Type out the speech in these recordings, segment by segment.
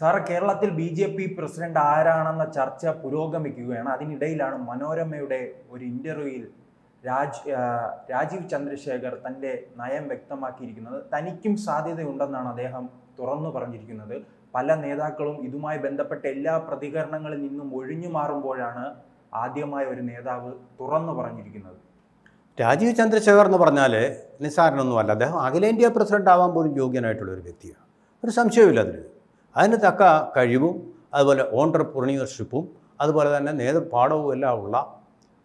Sir കേരളത്തിൽ B J P president ആരാണെന്ന ചർച്ച പുരോഗമിക്കുകയാണ്. അതിനിടയിലാണ് മനോരമയുടെ ഒരു ഇന്റർവ്യൂവിൽ രാജ് രാജീവ് ചന്ദ്രശേഖർ തന്റെ നയം വ്യക്തമാക്കിയിരിക്കുന്നത്. തനിക്കും സാധ്യതയുണ്ടെന്നാണ് അദ്ദേഹം തുറന്നു പറഞ്ഞിരിക്കുന്നത്. പല നേതാക്കളും ഇതുമായി ബന്ധപ്പെട്ട എല്ലാ പ്രതികരണങ്ങളിൽ നിന്നും ഒഴിഞ്ഞു മാറുമ്പോഴാണ് ആദ്യമായ ഒരു നേതാവ് തുറന്നു പറഞ്ഞിരിക്കുന്നത്. രാജീവ് ചന്ദ്രശേഖർ എന്ന് പറഞ്ഞാൽ നിസ്സാരനൊന്നുമല്ല. അദ്ദേഹം അഖിലേന്ത്യാ പ്രസിഡന്റ് ആവാൻ പോലും യോഗ്യനായിട്ടുള്ള ഒരു വ്യക്തിയാണ്. ഒരു സംശയമില്ല അതിൽ. അതിന് തക്ക കഴിവും അതുപോലെ ഓണ്ടർപ്രണിയർഷിപ്പും അതുപോലെ തന്നെ നേതൃപാഠവും എല്ലാം ഉള്ള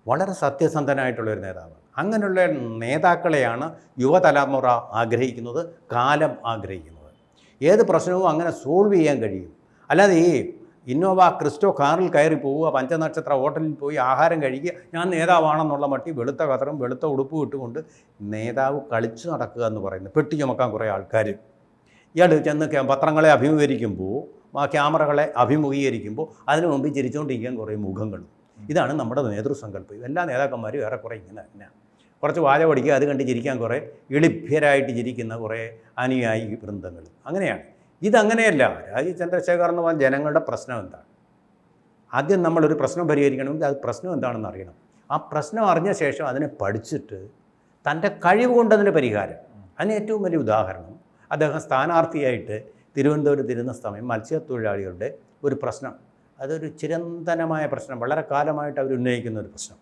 വളരെ സത്യസന്ധനായിട്ടുള്ള ഒരു നേതാവാണ്. അങ്ങനെയുള്ള നേതാക്കളെയാണ് യുവതലമുറ ആഗ്രഹിക്കുന്നത് കാലം ആഗ്രഹിക്കുന്നത്. ഏത് പ്രശ്നവും അങ്ങനെ സോൾവ് ചെയ്യാൻ കഴിയും. അല്ലാതെ ഈ ഇന്നോവ ക്രിസ്റ്റോ കാറിൽ കയറി പോവുക പഞ്ചനക്ഷത്ര ഹോട്ടലിൽ പോയി ആഹാരം കഴിക്കുക ഞാൻ നേതാവാണെന്നുള്ള മട്ടി വെളുത്ത കതറും വെളുത്ത ഉടുപ്പും ഇട്ടുകൊണ്ട് നേതാവ് കളിച്ചു നടക്കുക എന്ന് പറയുന്നത് പെട്ടി ചുമക്കാൻ കുറേ ആൾക്കാർ ഇയാൾ ചെന്ന് പത്രങ്ങളെ അഭിമുഖീകരിക്കുമ്പോൾ ആ ക്യാമറകളെ അഭിമുഖീകരിക്കുമ്പോൾ അതിനു മുമ്പ് ചിരിച്ചുകൊണ്ടിരിക്കാൻ കുറേ മുഖങ്ങളും. ഇതാണ് നമ്മുടെ നേതൃസങ്കല്പം. എല്ലാ നേതാക്കന്മാരും ഏറെക്കുറെ ഇങ്ങനെ തന്നെ കുറച്ച് വാച പഠിക്കുക അത് കണ്ട് ചിരിക്കാൻ കുറേ എളിഭ്യരായിട്ട് ചിരിക്കുന്ന കുറേ അനുയായി വൃന്ദങ്ങൾ. അങ്ങനെയാണ്. ഇതങ്ങനെയല്ല. രാജീവ് ചന്ദ്രശേഖർ എന്ന് പറഞ്ഞ ജനങ്ങളുടെ പ്രശ്നം എന്താണ്? ആദ്യം നമ്മളൊരു പ്രശ്നം പരിഹരിക്കണമെങ്കിൽ അത് പ്രശ്നം എന്താണെന്ന് അറിയണം. ആ പ്രശ്നം അറിഞ്ഞ ശേഷം അതിനെ പഠിച്ചിട്ട് തന്റെ കഴിവ് കൊണ്ടതിന് പരിഹാരം. അതിന് ഏറ്റവും വലിയ ഉദാഹരണം അദ്ദേഹം സ്ഥാനാർത്ഥിയായിട്ട് തിരുവനന്തപുരത്ത് ഇരുന്ന സമയം മത്സ്യത്തൊഴിലാളികളുടെ ഒരു പ്രശ്നം. അതൊരു ചിരന്തനമായ പ്രശ്നം. വളരെ കാലമായിട്ട് അവർ ഉന്നയിക്കുന്ന ഒരു പ്രശ്നം.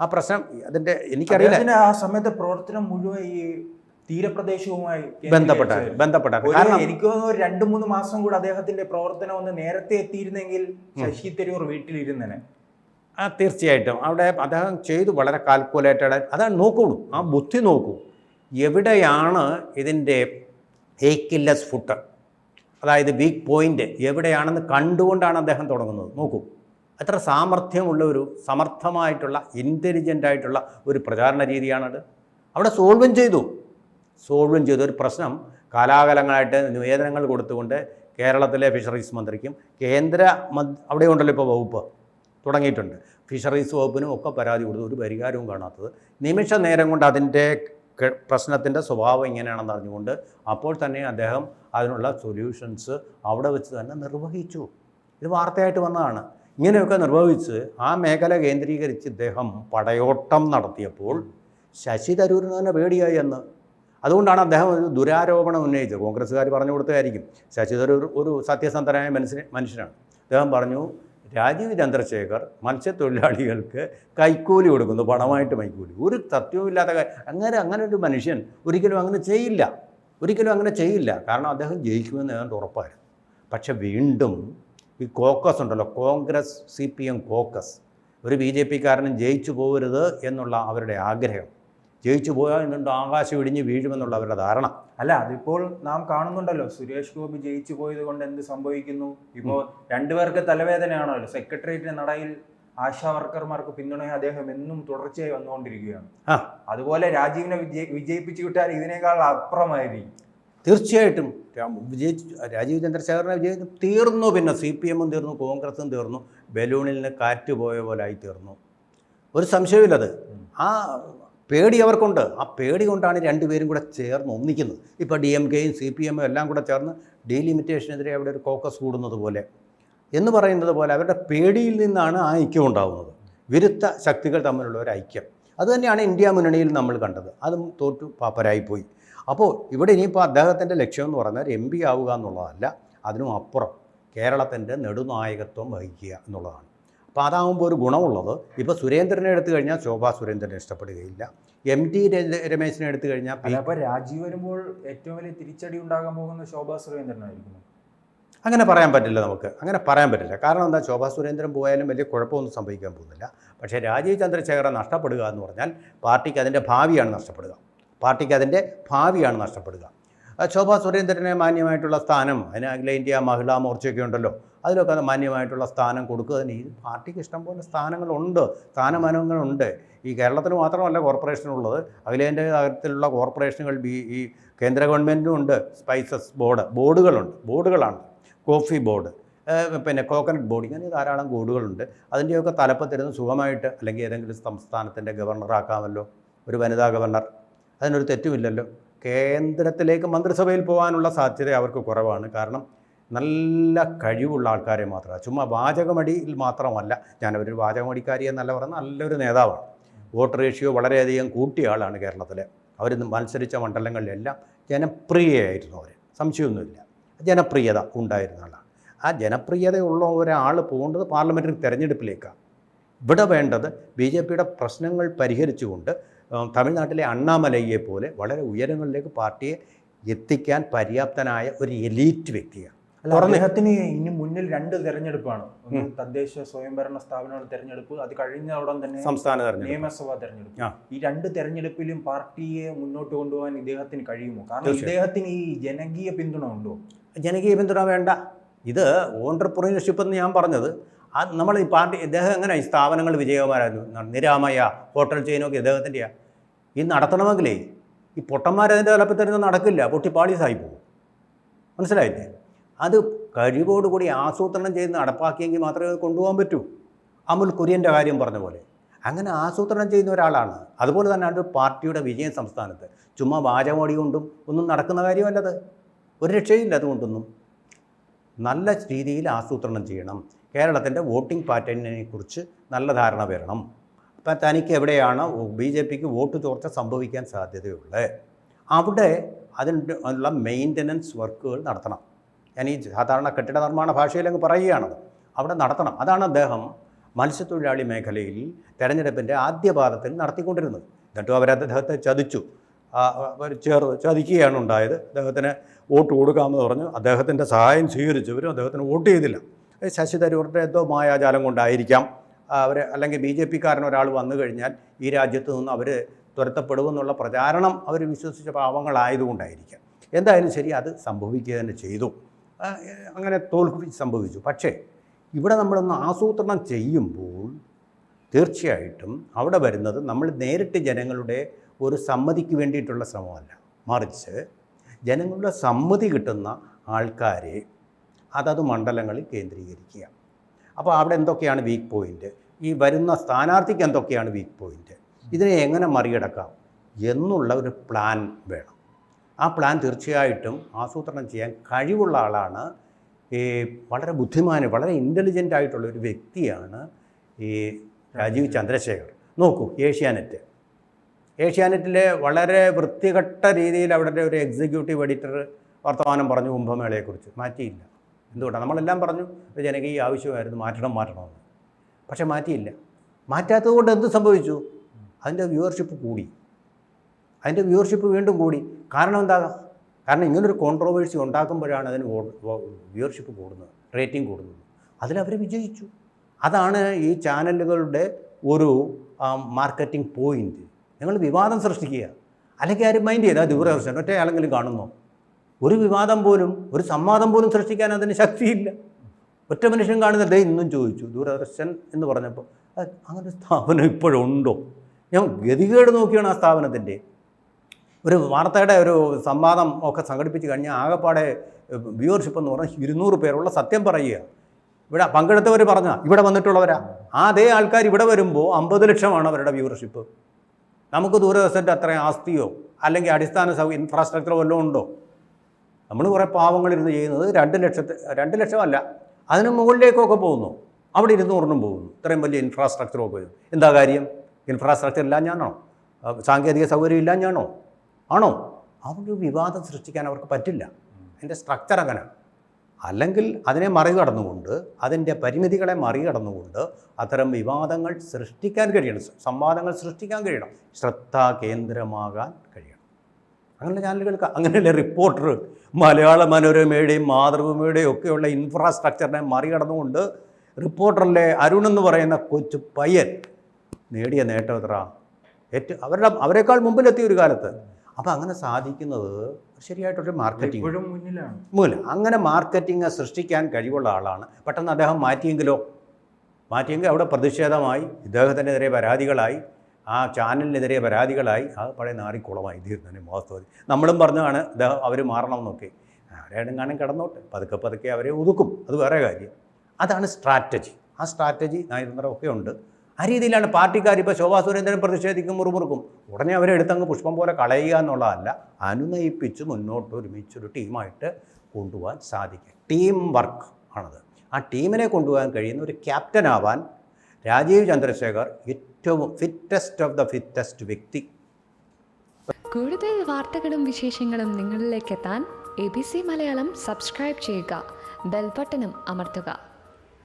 ആ പ്രശ്നം അതിന്റെ എനിക്കറിയില്ല. ആ സമയത്തെ പ്രവർത്തനം മുഴുവൻ ഈ തീരപ്രദേശവുമായി ബന്ധപ്പെട്ട. ബന്ധപ്പെട്ട കാരണം എനിക്ക് തോന്നുന്നു രണ്ട് മൂന്ന് മാസം കൂടെ അദ്ദേഹത്തിന്റെ പ്രവർത്തനം ഒന്ന് നേരത്തെ എത്തിയിരുന്നെങ്കിൽ ശശി തരൂർ വീട്ടിലിരുന്നേനെ. ആ തീർച്ചയായിട്ടും. അവിടെ അദ്ദേഹം ചെയ്തു വളരെ കാൽക്കുലേറ്റഡ് അതാണ് നോക്കുള്ളൂ. ആ ബുദ്ധി നോക്കൂ. എവിടെയാണ് ഇതിന്റെ ഏക്കില്ലസ് ഫുട്ട് അതായത് വീക്ക് പോയിന്റ് എവിടെയാണെന്ന് കണ്ടുകൊണ്ടാണ് അദ്ദേഹം തുടങ്ങുന്നത്. നോക്കൂ. അത്ര സാമർഥ്യമുള്ള ഒരു സമർത്ഥമായിട്ടുള്ള ഇന്റലിജന്റ് ആയിട്ടുള്ള ഒരു പ്രചാരണ രീതിയാണത്. അവിടെ സോൾവും ചെയ്തു. സോൾവും ചെയ്തു. ഒരു പ്രശ്നം കാലാകാലങ്ങളായിട്ട് നിവേദനങ്ങൾ കൊടുത്തുകൊണ്ട് കേരളത്തിലെ ഫിഷറീസ് മന്ത്രിക്കും കേന്ദ്ര അവിടെ ഉണ്ടല്ലോ ഇപ്പോൾ വകുപ്പ് തുടങ്ങിയിട്ടുണ്ട്. ഫിഷറീസ് വകുപ്പിനും ഒക്കെ പരാതി കൊടുത്തു. ഒരു പരിഹാരവും കാണാത്തത്. നിമിഷ നേരം കൊണ്ട് അതിന്റെ പ്രശ്നത്തിന്റെ സ്വഭാവം ഇങ്ങനെയാണെന്ന് അറിഞ്ഞുകൊണ്ട് അപ്പോൾ തന്നെ അദ്ദേഹം അതിനുള്ള സൊല്യൂഷൻസ് അവിടെ വെച്ച് തന്നെ നിർവഹിച്ചു. ഇത് വാർത്തയായിട്ട് വന്നതാണ്. ഇങ്ങനെയൊക്കെ നിർവഹിച്ച് ആ മേഖല കേന്ദ്രീകരിച്ച് ഇദ്ദേഹം പടയോട്ടം നടത്തിയപ്പോൾ ശശി തരൂരിന് തന്നെ പേടിയായി എന്ന് അതുകൊണ്ടാണ് അദ്ദേഹം ഒരു ദുരാരോപണം ഉന്നയിച്ചത്. കോൺഗ്രസ്സുകാർ പറഞ്ഞു കൊടുത്തതായിരിക്കും. ശശി തരൂർ ഒരു സത്യസന്ധനായ മനുഷ്യ മനുഷ്യനാണ്. അദ്ദേഹം പറഞ്ഞു രാജീവ് ചന്ദ്രശേഖർ മത്സ്യത്തൊഴിലാളികൾക്ക് കൈക്കൂലി കൊടുക്കുന്നു പണമായിട്ട് കൈക്കൂലി. ഒരു തത്വമില്ലാത്ത അങ്ങനെ അങ്ങനെ ഒരു മനുഷ്യൻ ഒരിക്കലും അങ്ങനെ ചെയ്യില്ല. ഒരിക്കലും അങ്ങനെ ചെയ്യില്ല. കാരണം അദ്ദേഹം ജയിക്കുമെന്ന് ഏതാണ്ട് ഉറപ്പായിരുന്നു. പക്ഷെ വീണ്ടും ഈ കോക്കസ് ഉണ്ടല്ലോ Congress C P M caucus. ഒരു ബി ജെ പിക്കാരനും ജയിച്ചു പോകരുത് എന്നുള്ള അവരുടെ ആഗ്രഹം. ജയിച്ചു പോയാൽ എന്നുണ്ട് ആകാശം ഇടിഞ്ഞ് വീഴുമെന്നുള്ള അവരുടെ ധാരണ. അല്ല അതിപ്പോൾ നാം കാണുന്നുണ്ടല്ലോ സുരേഷ് ഗോപി ജയിച്ചു പോയത് കൊണ്ട് എന്ത് സംഭവിക്കുന്നു? ഇപ്പോൾ രണ്ടുപേർക്ക് തലവേദനയാണല്ലോ. സെക്രട്ടേറിയറ്റിന്റെ നടയിൽ ആശാ വർക്കർമാർക്ക് പിന്തുണയെ അദ്ദേഹം എന്നും തുടർച്ചയായി വന്നുകൊണ്ടിരിക്കുകയാണ്. അതുപോലെ രാജീവിനെ വിജയി വിജയിപ്പിച്ചു വിട്ടാൽ ഇതിനേക്കാൾ അപ്പുറമായിരിക്കും തീർച്ചയായിട്ടും വിജയിച്ചു രാജീവ് ചന്ദ്രശേഖരനെ വിജയിച്ചു തീർന്നു പിന്നെ സി പി എമ്മും തീർന്നു കോൺഗ്രസും തീർന്നു ബലൂണിൽ നിന്ന് കാറ്റ് പോയ പോലെ ആയി തീർന്നു ഒരു സംശയമില്ലത് ആ പേടി അവർക്കുണ്ട്. ആ പേടി കൊണ്ടാണ് രണ്ടുപേരും കൂടെ ചേർന്ന് ഒന്നിക്കുന്നത്. ഇപ്പോൾ ഡി എം കെയും സി പി എമ്മും എല്ലാം കൂടെ ചേർന്ന് ഡീലിമിറ്റേഷനെതിരെ അവിടെ ഒരു കോക്കസ് കൂടുന്നത് പോലെ. എന്ന് പറയുന്നത് പോലെ അവരുടെ പേടിയിൽ നിന്നാണ് ആ ഐക്യം ഉണ്ടാകുന്നത് വിരുദ്ധ ശക്തികൾ തമ്മിലുള്ള ഒരു ഐക്യം. അതുതന്നെയാണ് ഇന്ത്യ മുന്നണിയിൽ നമ്മൾ കണ്ടത്. അതും തോറ്റു പാപ്പരായിപ്പോയി. അപ്പോൾ ഇവിടെ ഇനിയിപ്പോൾ അദ്ദേഹത്തിന്റെ ലക്ഷ്യം എന്ന് പറഞ്ഞാൽ എം പി ആവുക എന്നുള്ളതല്ല അതിനും അപ്പുറം കേരളത്തിന്റെ നെടുനായകത്വം വഹിക്കുക എന്നുള്ളതാണ്. അപ്പോൾ അതാകുമ്പോൾ ഒരു ഗുണമുള്ളത്. ഇപ്പോൾ സുരേന്ദ്രനെ എടുത്തു കഴിഞ്ഞാൽ ശോഭാ സുരേന്ദ്രനെ ഇഷ്ടപ്പെടുകയില്ല. എം ടി രമേശിനെ എടുത്തു കഴിഞ്ഞാൽ അപ്പോൾ രാജീവ് വരുമ്പോൾ ഏറ്റവും വലിയ തിരിച്ചടി ഉണ്ടാകാൻ പോകുന്ന ശോഭാ സുരേന്ദ്രനായിരിക്കുന്നു അങ്ങനെ പറയാൻ പറ്റില്ല നമുക്ക്. അങ്ങനെ പറയാൻ പറ്റില്ല. കാരണം എന്താ? ശോഭാ സുരേന്ദ്രൻ പോയാലും വലിയ കുഴപ്പമൊന്നും സംഭവിക്കാൻ പോകുന്നില്ല. പക്ഷേ രാജീവ് ചന്ദ്രശേഖരൻ നഷ്ടപ്പെടുക എന്ന് പറഞ്ഞാൽ പാർട്ടിക്ക് അതിന്റെ ഭാവിയാണ് നഷ്ടപ്പെടുക. പാർട്ടിക്ക് അതിന്റെ ഭാവിയാണ് നഷ്ടപ്പെടുക. ശോഭാ സുരേന്ദ്രനെ മാന്യമായിട്ടുള്ള സ്ഥാനം അതിന് അഖിലേന്ത്യാ മഹിളാ മോർച്ചയൊക്കെ ഉണ്ടല്ലോ. അതിലൊക്കെ അത് മാന്യമായിട്ടുള്ള സ്ഥാനം കൊടുക്കുക. തന്നെ ഈ പാർട്ടിക്ക് ഇഷ്ടംപോലെ സ്ഥാനങ്ങളുണ്ട് സ്ഥാനമാനങ്ങളുണ്ട്. ഈ കേരളത്തിന് മാത്രമല്ല കോർപ്പറേഷനുള്ളത്. അഖിലേന്ത്യാ തരത്തിലുള്ള കോർപ്പറേഷനുകൾ ബി ഈ കേന്ദ്ര ഗവൺമെന്റും ഉണ്ട് സ്പൈസസ് ബോർഡ് ബോർഡുകളുണ്ട് ബോർഡുകളാണ്. കോഫി ബോർഡ് പിന്നെ കോക്കനട്ട് ബോർഡ് ഇങ്ങനെ ധാരാളം ബോർഡുകളുണ്ട്. അതിന്റെയൊക്കെ തലപ്പത്തിരുന്ന് സുഖമായിട്ട് അല്ലെങ്കിൽ ഏതെങ്കിലും സംസ്ഥാനത്തിന്റെ ഗവർണറാക്കാമല്ലോ ഒരു വനിതാ ഗവർണർ അതിനൊരു തെറ്റുമില്ലല്ലോ. കേന്ദ്രത്തിലേക്ക് മന്ത്രിസഭയിൽ പോകാനുള്ള സാധ്യത അവർക്ക് കുറവാണ്. കാരണം നല്ല കഴിവുള്ള ആൾക്കാരെ മാത്രമാണ് ചുമ്മാ വാചകമടിയിൽ മാത്രമല്ല. ഞാനൊരു വാചകമടിക്കാരി എന്നല്ല പറഞ്ഞ നല്ലൊരു നേതാവാണ്. വോട്ട് റേഷ്യോ വളരെയധികം കൂട്ടിയ ആളാണ് കേരളത്തിലെ. അവർ മത്സരിച്ച മണ്ഡലങ്ങളിലെല്ലാം ജനപ്രിയയായിരുന്നു അവർ സംശയമൊന്നുമില്ല. ജനപ്രിയത ഉണ്ടായിരുന്ന ആളാണ്. ആ ജനപ്രിയതയുള്ള ഒരാൾ പോകേണ്ടത് പാർലമെന്ററി തെരഞ്ഞെടുപ്പിലേക്കാണ് ഇവിടെ വേണ്ടത് ബി ജെ പിയുടെ പ്രശ്നങ്ങൾ പരിഹരിച്ചുകൊണ്ട് തമിഴ്നാട്ടിലെ അണ്ണാമലയെ പോലെ വളരെ ഉയരങ്ങളിലേക്ക് പാർട്ടിയെ എത്തിക്കാൻ പര്യാപ്തനായ ഒരു എലീറ്റ് വ്യക്തിയാണ്. അദ്ദേഹത്തിന് ഇനി മുന്നിൽ രണ്ട് തെരഞ്ഞെടുപ്പാണ്. ഒന്ന് തദ്ദേശ സ്വയംഭരണ സ്ഥാപനങ്ങളുടെ തെരഞ്ഞെടുപ്പ് അത് കഴിഞ്ഞ ഉടൻ തന്നെ സംസ്ഥാന നിയമസഭാ തെരഞ്ഞെടുപ്പ്. ഈ രണ്ട് തെരഞ്ഞെടുപ്പിലും പാർട്ടിയെ മുന്നോട്ട് കൊണ്ടുപോകാൻ ഇദ്ദേഹത്തിന് കഴിയുമോ? കാരണം. ഇദ്ദേഹത്തിന് ഈ ജനകീയ പിന്തുണ ഉണ്ടോ? ജനകീയ പിന്തുണ വേണ്ട. ഇത് ഓണ്ടർപ്രീനർഷിപ്പ് എന്ന് ഞാൻ പറഞ്ഞത്. ആ നമ്മൾ ഈ പാർട്ടി ഇദ്ദേഹം എങ്ങനെ ഈ സ്ഥാപനങ്ങൾ വിജയകരമായിരുന്നു. നിരാമയ ഹോട്ടൽ ചെയിനൊക്കെ ഇദ്ദേഹത്തിന്റെയാണ് ഈ നടത്തണമെങ്കിലേ ഈ പൊട്ടന്മാരതിന്റെ തലപ്പത്തിൽ നടക്കില്ല. പൊട്ടി പാളീസായി പോകും മനസ്സിലായില്ലേ? അത് കഴിവോടുകൂടി ആസൂത്രണം ചെയ്ത് നടപ്പാക്കിയെങ്കിൽ മാത്രമേ കൊണ്ടുപോകാൻ പറ്റൂ. അമുൽ കുര്യന്റെ കാര്യം പറഞ്ഞ പോലെ. അങ്ങനെ ആസൂത്രണം ചെയ്യുന്ന ഒരാളാണ്. അതുപോലെ തന്നെ ഒരു പാർട്ടിയുടെ വിജയം സംസ്ഥാനത്ത്. ചുമ്മാ വാചമോടി കൊണ്ടും ഒന്നും നടക്കുന്ന കാര്യമല്ലത്. ഒരു രക്ഷയില്ല അതുകൊണ്ടൊന്നും. നല്ല രീതിയിൽ ആസൂത്രണം ചെയ്യണം. കേരളത്തിന്റെ വോട്ടിംഗ് പാറ്റേണിനെ കുറിച്ച് നല്ല ധാരണ വരണം. അപ്പം തനിക്ക് എവിടെയാണ് ബി ജെ പിക്ക് വോട്ട് ചോർച്ച സംഭവിക്കാൻ സാധ്യതയുള്ളത്? അവിടെ അതിന്റെ ഉള്ള മെയിന്റനൻസ് വർക്കുകൾ നടത്തണം. ഞാൻ ഈ സാധാരണ കെട്ടിട നിർമ്മാണ ഭാഷയിലങ്ങ് പറയുകയാണത്. അവിടെ നടത്തണം. അതാണ് അദ്ദേഹം മത്സ്യത്തൊഴിലാളി മേഖലയിൽ തെരഞ്ഞെടുപ്പിന്റെ ആദ്യ പാദത്തിൽ നടത്തിക്കൊണ്ടിരുന്നത്. എന്നിട്ടും അവർ അദ്ദേഹത്തെ ചതിച്ചു. ചേർ ചതിക്കുകയാണ് ഉണ്ടായത്. അദ്ദേഹത്തിന് വോട്ട് കൊടുക്കാമെന്ന് പറഞ്ഞു. അദ്ദേഹത്തിന്റെ സഹായം സ്വീകരിച്ചവരും അദ്ദേഹത്തിന് വോട്ട് ചെയ്തില്ല. ശശി തരൂറിന്റെ എന്തോ മായാജാലം കൊണ്ടായിരിക്കാം. അവർ അല്ലെങ്കിൽ ബി ജെ പിക്കാരൻ ഒരാൾ വന്നു കഴിഞ്ഞാൽ ഈ രാജ്യത്ത് നിന്ന് അവർ തുരത്തപ്പെടുമെന്നുള്ള പ്രചാരണം അവർ വിശ്വസിച്ച പാവങ്ങളായതുകൊണ്ടായിരിക്കാം. എന്തായാലും ശരി അത് സംഭവിക്കുക തന്നെ ചെയ്തു. അങ്ങനെ തോൽവി സംഭവിച്ചു. പക്ഷേ ഇവിടെ നമ്മളൊന്ന് ആസൂത്രണം ചെയ്യുമ്പോൾ തീർച്ചയായിട്ടും അവിടെ വരുന്നത് നമ്മൾ നേരിട്ട് ജനങ്ങളുടെ ഒരു സമ്മതിക്ക് വേണ്ടിയിട്ടുള്ള ശ്രമമല്ല. മറിച്ച് ജനങ്ങളുടെ സമ്മതി കിട്ടുന്ന ആൾക്കാരെ അതത് മണ്ഡലങ്ങളിൽ കേന്ദ്രീകരിക്കുക. അപ്പോൾ അവിടെ എന്തൊക്കെയാണ് വീക്ക് പോയിന്റ് ഈ വരുന്ന സ്ഥാനാർത്ഥിക്ക് എന്തൊക്കെയാണ് വീക്ക് പോയിന്റ് ഇതിനെ എങ്ങനെ മറികടക്കാം? എന്നുള്ള ഒരു പ്ലാൻ വേണം. ആ പ്ലാൻ തീർച്ചയായിട്ടും ആസൂത്രണം ചെയ്യാൻ കഴിവുള്ള ആളാണ്. ഈ വളരെ ബുദ്ധിമാന് വളരെ ഇന്റലിജന്റ് ആയിട്ടുള്ള ഒരു വ്യക്തിയാണ് ഈ രാജീവ് ചന്ദ്രശേഖർ. നോക്കൂ ഏഷ്യാനെറ്റ്. ഏഷ്യാനെറ്റിലെ വളരെ വൃത്തികെട്ട രീതിയിൽ അവിടെ ഒരു എക്സിക്യൂട്ടീവ് എഡിറ്റർ വർത്തമാനം പറഞ്ഞു കുംഭമേളയെക്കുറിച്ച്. മാറ്റിയില്ല. എന്തുകൊണ്ടാണ് നമ്മളെല്ലാം പറഞ്ഞു ജനകീയ ആവശ്യമായിരുന്നു മാറ്റണം മാറ്റണമെന്ന്. പക്ഷെ മാറ്റിയില്ല. മാറ്റാത്തത് കൊണ്ട് എന്ത് സംഭവിച്ചു? അതിന്റെ വ്യൂവർഷിപ്പ് കൂടി. അതിന്റെ വ്യൂവർഷിപ്പ് വീണ്ടും കൂടി. കാരണം എന്താ കാരണം ഇങ്ങനൊരു കോൺട്രോവേഴ്സി ഉണ്ടാക്കുമ്പോഴാണ് അതിന് വ്യൂവർഷിപ്പ് കൂടുന്നത് റേറ്റിംഗ് കൂടുന്നത്. അതിലവർ വിജയിച്ചു. അതാണ് ഈ ചാനലുകളുടെ ഒരു മാർക്കറ്റിംഗ് പോയിന്റ് നിങ്ങൾ വിവാദം സൃഷ്ടിക്കുക. അല്ലെങ്കിൽ ആരും മൈൻഡ് ചെയ്താൽ ദൂരദർശനം ഒറ്റ ആളെങ്കിലും കാണുന്നു? ഒരു വിവാദം പോലും ഒരു സംവാദം പോലും സൃഷ്ടിക്കാൻ അതിന് ശക്തിയില്ല. ഒറ്റ മനുഷ്യൻ കാണുന്നില്ല ഇന്നും ചോദിച്ചു ദൂരദർശൻ എന്ന് പറഞ്ഞപ്പോൾ അങ്ങനെ സ്ഥാപനം ഇപ്പോഴുണ്ടോ? ഞാൻ ഗതികേട് നോക്കിയാണ് ആ സ്ഥാപനത്തിന്റെ. ഒരു വാർത്തയുടെ ഒരു സംവാദം ഒക്കെ സംഘടിപ്പിച്ച് കഴിഞ്ഞാൽ ആകെപ്പാടെ വ്യൂവർഷിപ്പ് എന്ന് പറഞ്ഞാൽ ഇരുന്നൂറ് പേരുള്ള സത്യം പറയുക. ഇവിടെ പങ്കെടുത്തവർ പറഞ്ഞ ഇവിടെ വന്നിട്ടുള്ളവരാ. ആ അതേ ആൾക്കാർ ഇവിടെ വരുമ്പോൾ അമ്പത് ലക്ഷമാണ് അവരുടെ വ്യൂവർഷിപ്പ് നമുക്ക് ദൂരദർശന്റെ അത്രയും ആസ്തിയോ അല്ലെങ്കിൽ അടിസ്ഥാന സൗ ഇൻഫ്രാസ്ട്രക്ചറോ വല്ലതും ഉണ്ടോ? നമ്മൾ കുറേ പാവങ്ങളിരുന്ന് ചെയ്യുന്നത് രണ്ട് ലക്ഷത്തെ രണ്ട് ലക്ഷമല്ല അതിന് മുകളിലേക്കൊക്കെ പോകുന്നു. അവിടെ ഇരുന്നൂറിനും പോകുന്നു. ഇത്രയും വലിയ ഇൻഫ്രാസ്ട്രക്ചറൊക്കെ വരും എന്താ കാര്യം? ഇൻഫ്രാസ്ട്രക്ചർ ഇല്ലാഞ്ഞാണോ? സാങ്കേതിക സൗകര്യം ഇല്ലാഞ്ഞാണോ? ആണോ? അവിടെ വിവാദം സൃഷ്ടിക്കാൻ അവർക്ക് പറ്റില്ല. അതിന്റെ സ്ട്രക്ചർ അങ്ങനെ. അല്ലെങ്കിൽ അതിനെ മറികടന്നുകൊണ്ട് അതിന്റെ പരിമിതികളെ മറികടന്നുകൊണ്ട് അത്തരം വിവാദങ്ങൾ സൃഷ്ടിക്കാൻ കഴിയണം. സംവാദങ്ങൾ സൃഷ്ടിക്കാൻ കഴിയണം. ശ്രദ്ധാ കേന്ദ്രമാകാൻ കഴിയണം. അങ്ങനെയുള്ള ചാനലുകൾക്ക് അങ്ങനെയുള്ള റിപ്പോർട്ടർ മലയാള മനോരമയുടെയും മാതൃഭൂമിയുടെയും ഒക്കെയുള്ള ഇൻഫ്രാസ്ട്രക്ചറിനെ മറികടന്നുകൊണ്ട് റിപ്പോർട്ടറിലെ അരുൺ എന്ന് പറയുന്ന കൊച്ചു പയ്യൻ നേടിയ നേട്ടം എത്ര ഏറ്റവും അവരുടെ അവരെക്കാൾ മുമ്പിലെത്തിയ ഒരു കാലത്ത് അപ്പോൾ അങ്ങനെ സാധിക്കുന്നത് ശരിയായിട്ടൊരു മാർക്കറ്റിംഗ് ഇപ്പോഴും മുന്നിലാണ്. മൂലം അങ്ങനെ മാർക്കറ്റിംഗ് സൃഷ്ടിക്കാൻ കഴിവുള്ള ആളാണ്. പെട്ടെന്ന് അദ്ദേഹം മാറ്റിയെങ്കിലോ? മാറ്റിയെങ്കിൽ അവിടെ പ്രതിഷേധമായി. ഇദ്ദേഹത്തിനെതിരെ പരാതികളായി. ആ ചാനലിനെതിരെ പരാതികളായി. ആ പഴയ നാറിക്കുളമായി തീർന്നു. വാസ്തവത്തിൽ നമ്മളും പറഞ്ഞതാണ് ഇദ്ദേഹം അവർ മാറണമെന്നൊക്കെ അവരെടുങ്ങാനും കിടന്നോട്ടെ. പതുക്കെ പതുക്കെ അവരെ ഒതുക്കും. അത് വേറെ കാര്യം. അതാണ് സ്ട്രാറ്റജി ആ സ്ട്രാറ്റജി നയതന്ത്രമൊക്കെ ഉണ്ട്. ആ രീതിയിലാണ് പാർട്ടിക്കാർ ഇപ്പോൾ ശോഭാ സുരേന്ദ്രൻ പ്രതിഷേധിക്കും മുറുമുറുക്കും. ഉടനെ അവരെ എടുത്തങ്ങ് പുഷ്പം പോലെ കളയുക എന്നുള്ളതല്ല അനുനയിപ്പിച്ച് മുന്നോട്ട് ഒരുമിച്ചൊരു ടീമായിട്ട് കൊണ്ടുപോകാൻ സാധിക്കും. ടീം വർക്ക് ആണത്. ആ ടീമിനെ കൊണ്ടുപോകാൻ കഴിയുന്ന ഒരു ക്യാപ്റ്റൻ ആവാൻ രാജീവ് ചന്ദ്രശേഖർ ഏറ്റവും ഫിറ്റസ്റ്റ് ഓഫ് ദ ഫിറ്റസ്റ്റ് വ്യക്തി. കൂടുതൽ വാർത്തകളും വിശേഷങ്ങളും നിങ്ങളിലേക്ക് എത്താൻ A B C Malayalam subscribe ചെയ്യുക. ബെൽബട്ടനും അമർത്തുക.